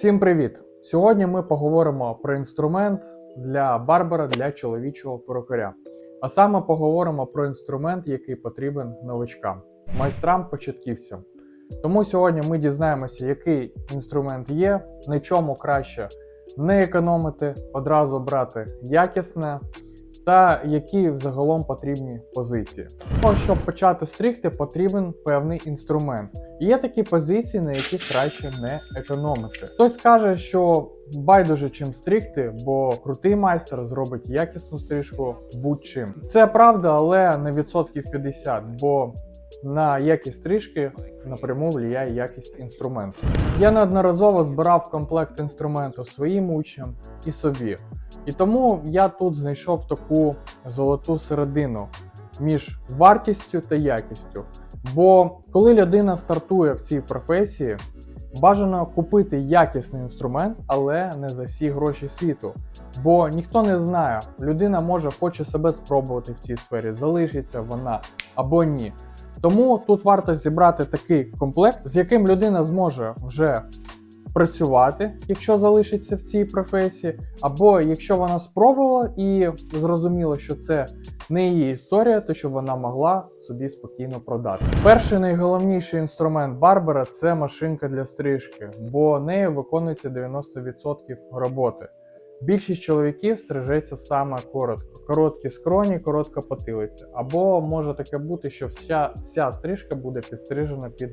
Всім привіт! Сьогодні ми поговоримо про інструмент для барбера для чоловічого перукаря. А саме поговоримо про інструмент, який потрібен новичкам, майстрам-початківцям. Тому сьогодні ми дізнаємося, який інструмент є, на чому краще не економити, одразу брати якісне та які взагалом потрібні позиції. Щоб почати стригти, потрібен певний інструмент. Є такі позиції, на яких краще не економити. Хтось каже, що байдуже чим стригти, бо крутий майстер зробить якісну стрижку будь-чим. Це правда, але на відсотків 50, бо на якість стрижки напряму впливає якість інструменту. Я неодноразово збирав комплект інструменту своїм учням і собі. І тому я тут знайшов таку золоту середину між вартістю та якістю. Бо коли людина стартує в цій професії, бажано купити якісний інструмент, але не за всі гроші світу. Бо ніхто не знає, людина може хоче себе спробувати в цій сфері, залишиться вона або ні. Тому тут варто зібрати такий комплект, з яким людина зможе вже працювати, якщо залишиться в цій професії, або якщо вона спробувала і зрозуміла, що це не її історія, то щоб вона могла собі спокійно продати. Перший найголовніший інструмент барбера це машинка для стрижки, бо нею виконується 90% роботи. Більшість чоловіків стрижеться саме коротко. Короткі скроні, коротка потилиця. Або може таке бути, що вся, вся стрижка буде підстрижена під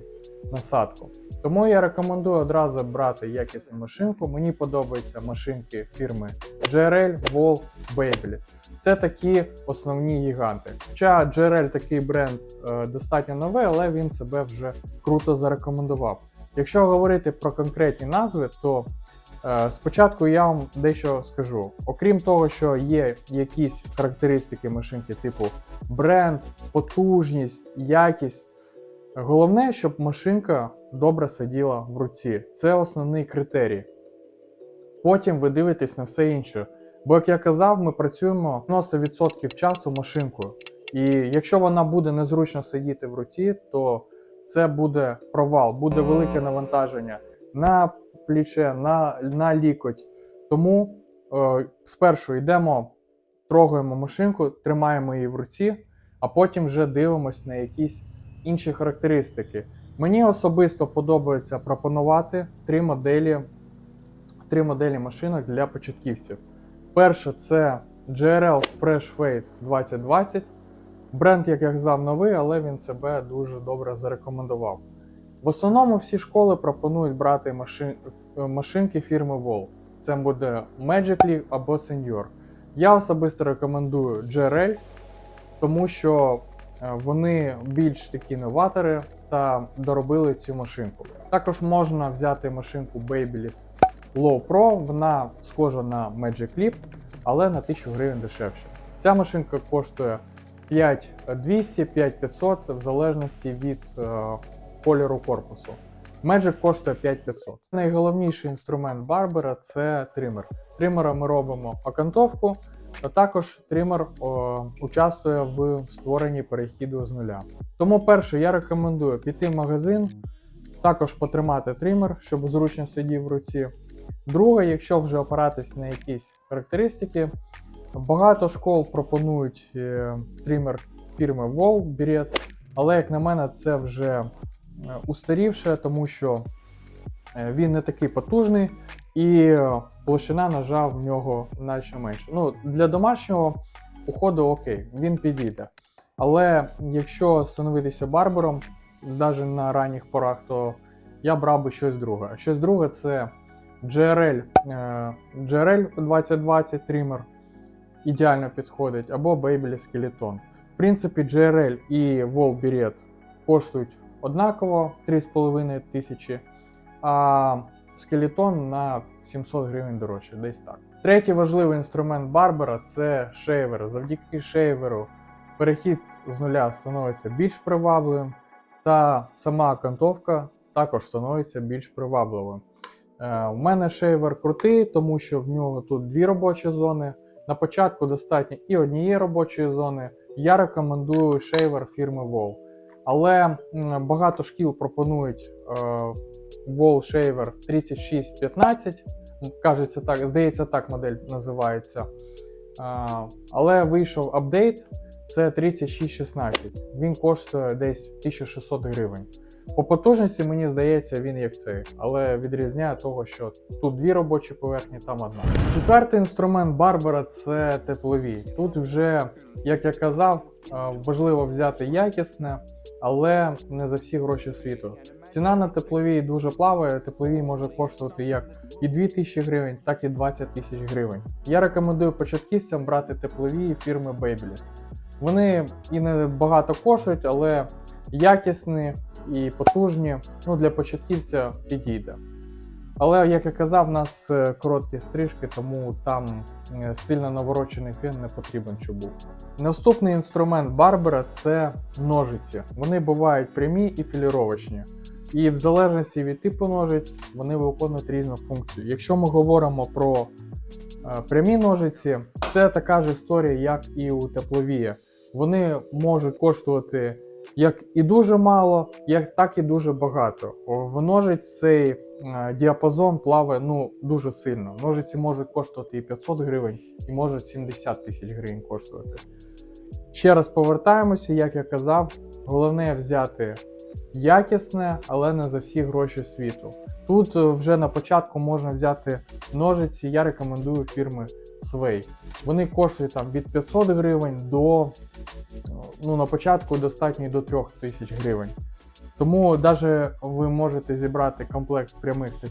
насадку. Тому я рекомендую одразу брати якісну машинку. Мені подобаються машинки фірми JRL, Wall, Babyliss. Це такі основні гіганти. Хоча JRL такий бренд е, достатньо новий, але він себе вже круто зарекомендував. Якщо говорити про конкретні назви, то Е, Спочатку я вам дещо скажу. Окрім того, що є якісь характеристики машинки, типу бренд, потужність, якість. Головне, щоб машинка добре сиділа в руці. Це основний критерій. Потім ви дивитесь на все інше. Бо, як я казав, ми працюємо 90% часу машинкою. І якщо вона буде незручно сидіти в руці, то це буде провал, буде велике навантаження на пліче, на, на лікоть. Тому е, спершу йдемо, трогаємо машинку, тримаємо її в руці, а потім вже дивимось на якісь інші характеристики. Мені особисто подобається пропонувати три моделі, три моделі машинок для початківців. Перша це JRL Fresh Fade 2020. Бренд, як я казав, новий, але він себе дуже добре зарекомендував. В основному всі школи пропонують брати машин, машинки фірми Wall. Це буде Magic League або Senior. Я особисто рекомендую JRL, тому що вони більш такі новатори та доробили цю машинку. Також можна взяти машинку Babyliss Low Pro, вона схожа на Magic Leap, але на 1000 гривень дешевше. Ця машинка коштує 5200-5500 в залежності від е, кольору корпусу. Magic коштує 5500. Найголовніший інструмент барбера це тример. Тримером ми робимо окантовку, а також тример о, участвує в створенні перехіду з нуля. Тому перше, я рекомендую піти в магазин, також потримати тример, щоб зручно сидів в руці. Друге, якщо вже опиратись на якісь характеристики, багато школ пропонують е, тример фірми Beret, але як на мене, це вже устарівше, тому що е, він не такий потужний і площина ножа в нього наче менше. Ну, Для домашнього уходу окей, він підійде. Але якщо становитися барбером, навіть на ранніх порах, то я брав би щось друге. А Щось друге це JRL, е, JRL 2020 тример ідеально підходить, або Babyliss Skeleton. В принципі, JRL і Wall коштують однаково 3,5 тисячі, а скелетон на 700 гривень дорожче, десь так. Третій важливий інструмент барбера це шейвер. Завдяки шейверу перехід з нуля становиться більш привабливим, та сама окантовка також становиться більш привабливою. Е, У мене шейвер крутий, тому що в нього тут дві робочі зони. На початку достатньо і однієї робочої зони. Я рекомендую шейвер фірми Wall. Але багато шкіл пропонують е, Wall Shaver 3615. Кажеться так, здається, так модель називається. Але вийшов апдейт, це 3616. Він коштує десь 1600 гривень. По потужності, мені здається, він як цей, але відрізняє того, що тут дві робочі поверхні, там одна. Четвертий інструмент Барбера це тепловій. Тут вже, як я казав, е, важливо взяти якісне, але не за всі гроші світу. Ціна на тепловій дуже плаває. Тепловій може коштувати як і 2 тисячі гривень, так і 20 тисяч гривень. Я рекомендую початківцям брати теплові фірми Babyliss. Вони і не багато коштують, але якісні і потужні. Ну, для початківця підійде. Але, як я казав, в нас е, короткі стрижки, тому там е, сильно наворочений фен не потрібен, щоб був. Наступний інструмент Барбера це ножиці. Вони бувають прямі і філіровочні. І в залежності від типу ножиць вони виконують різну функцію. Якщо ми говоримо про е, прямі ножиці, це така ж історія, як і у тепловії. Вони можуть коштувати як і дуже мало, як так і дуже багато. В ножиць цей е, діапазон плаває ну дуже сильно. Ножиці можуть коштувати і 500 гривень, і можуть 70 тисяч гривень коштувати. Ще раз повертаємося, як я казав, головне взяти якісне, але не за всі гроші світу. Тут е, вже на початку можна взяти ножиці, я рекомендую фірми Sway. Вони коштують там від 500 гривень до ну, на початку достатньо до 3000 гривень. Тому навіть ви можете зібрати комплект прямих та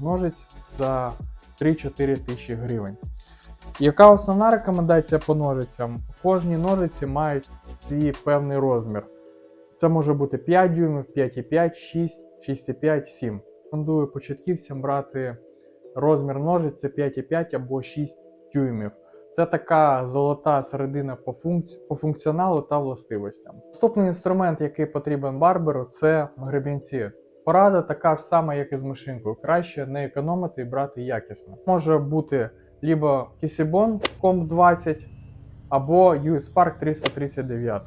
ножиць за 3-4 тисячі гривень. Яка основна рекомендація по ножицям? Кожні ножиці мають свій певний розмір. Це може бути 5 дюймів, 5,5, 6, 6,5, 7. Рекомендую початківцям брати розмір ножиць це 5,5 або 6 дюймів. Це така золота середина по, функці... по функціоналу та властивостям. Наступний інструмент, який потрібен барберу, це гребінці. Порада така ж сама, як і з машинкою. Краще не економити і брати якісно. Може бути либо Kisibon Comp 20 або US Park 339.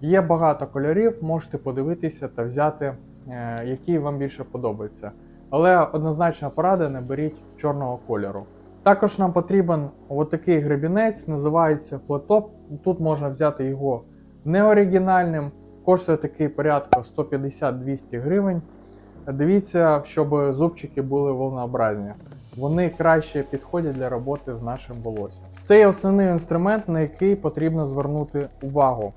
Є багато кольорів, можете подивитися та взяти, е, який вам більше подобається. Але однозначна порада не беріть чорного кольору. Також нам потрібен отакий гребінець, називається флетоп. Тут можна взяти його неоригінальним, коштує такий порядка 150-200 гривень. Дивіться, щоб зубчики були волнообразні. Вони краще підходять для роботи з нашим волоссям. Це є основний інструмент, на який потрібно звернути увагу.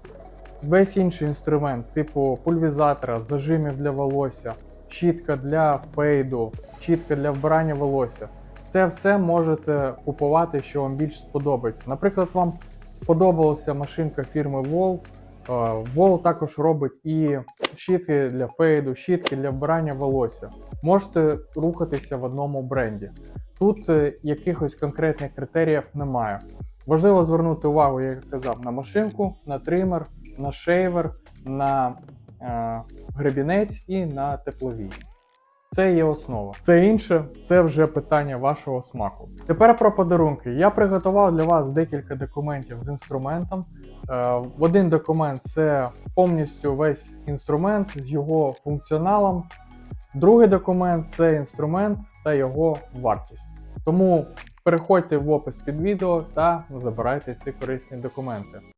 Весь інший інструмент, типу пульвізатора, зажимів для волосся, щітка для фейду, щітка для вбирання волосся. Це все можете купувати, що вам більш сподобається. Наприклад, вам сподобалася машинка фірми Wall. Е, Wall також робить і щітки для фейду, щітки для вбирання волосся. Можете рухатися в одному бренді. Тут е, якихось конкретних критеріїв немає. Важливо звернути увагу, як я казав, на машинку, на тример, на шейвер, на е, гребінець і на тепловій. Це є основа. Це інше, це вже питання вашого смаку. Тепер про подарунки. Я приготував для вас декілька документів з інструментом. Е, один документ це повністю весь інструмент з його функціоналом. Другий документ це інструмент та його вартість. Тому переходьте в опис під відео та забирайте ці корисні документи.